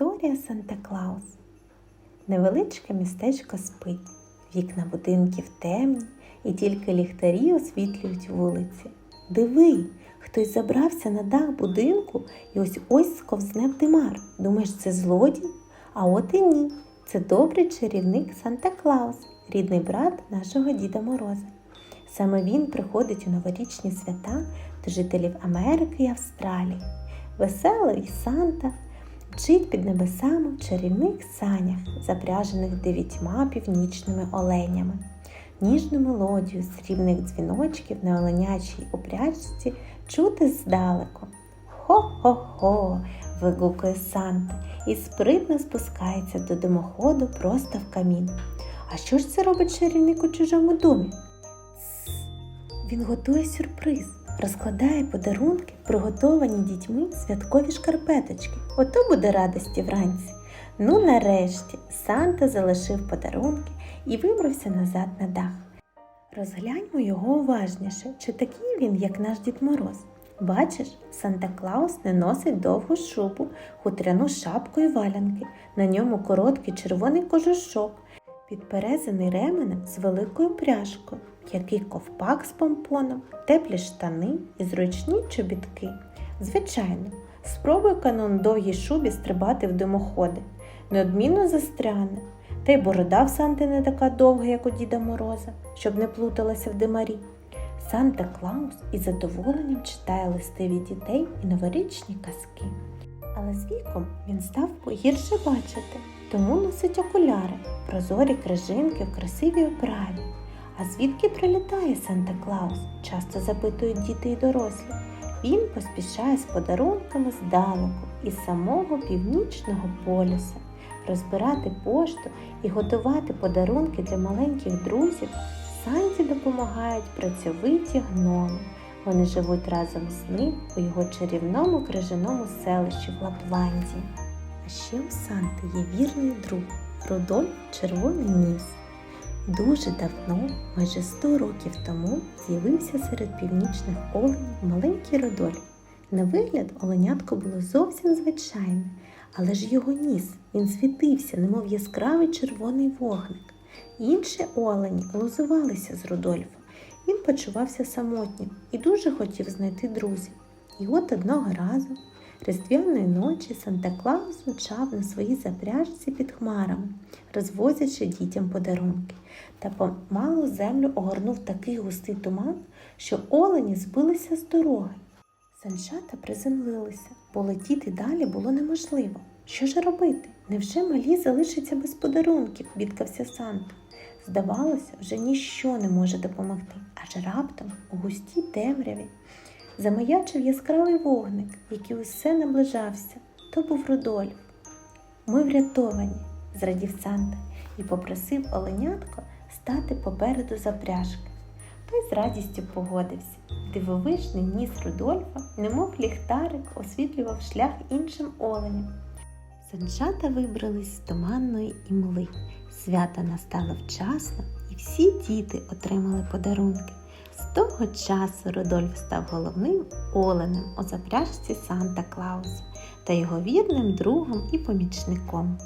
Історія Санта Клаус. Невеличке містечко спить, вікна будинків темні, і тільки ліхтарі освітлюють вулиці. Диви, хтось забрався на дах будинку і ось ось сковзне в димар. Думаєш, це злодій? А от і ні. Це добрий чарівник Санта Клаус, рідний брат нашого Діда Мороза. Саме він приходить у новорічні свята до жителів Америки і Австралії. Веселий Санта Вчить під небесами в чарівних санях, запряжених дев'ятьма північними оленями. Ніжну мелодію срібних дзвіночків на оленячій упряжці чути здалеку. Хо-хо-хо. вигукує Санта і спритно спускається до димоходу просто в камін. А що ж це робить чарівник у чужому домі? Він готує сюрприз, розкладає подарунки, приготовані дітьми святкові шкарпеточки. Ото буде радості вранці. Ну, нарешті, Санта залишив подарунки і вибрався назад на дах. Розгляньмо його уважніше, чи такий він, як наш Дід Мороз. Бачиш, Санта Клаус не носить довгу шубу, хутряну шапку і валянки, на ньому короткий червоний кожушок, підперезаний ременем з великою пряжкою, який ковпак з помпоном, теплі штани і зручні чобітки. Звичайно, спробуй канон довгій шубі стрибати в димоходи, неодмінно застряне. Та й борода в Санти не така довга, як у Діда Мороза, щоб не плуталася в димарі. Санта Клаус із задоволенням читає листи від дітей і новорічні казки. Але з віком він став гірше бачити, тому носить окуляри, прозорі крижинки в красивій оправі. А звідки прилітає Санта Клаус? Часто запитують діти і дорослі. Він поспішає з подарунками здалеку із самого північного полюса. Розбирати пошту і готувати подарунки для маленьких друзів Санті допомагають працьовиті гноми. Вони живуть разом з ним у його чарівному крижаному селищі в Лапландії. А ще у Санти є вірний друг Рудольф Червоний Ніс. Дуже давно, майже 100 років тому, з'явився серед північних оленів маленький Рудольф. На вигляд оленятко було зовсім звичайне, але ж його ніс він світився, немов яскравий червоний вогник. Інші олені лозувалися з Рудольфа. Він почувався самотнім і дуже хотів знайти друзів. І от одного разу, різдвяної ночі, Санта Клаус мчав на своїй запряжці під хмарами, розвозячи дітям подарунки. Та помалу землю огорнув такий густий туман, що олені збилися з дороги. Санчата приземлилися, бо летіти далі було неможливо. Що ж робити? Невже малі залишаться без подарунків? бідкався Санта. Здавалося, вже ніщо не може допомогти, аж раптом у густій темряві замаячив яскравий вогник, який усе наближався. То був Рудольф. Ми врятовані, зрадів Санта і попросив оленятко стати попереду запряжки. Той з радістю погодився. Дивовижний ніс Рудольфа, немов ліхтарик, освітлював шлях іншим оленям. Санчата вибрались з туманної імли. Свята настало вчасно, і всі діти отримали подарунки. Того часу Рудольф став головним оленем у запряжці Санта Клауса та його вірним другом і помічником.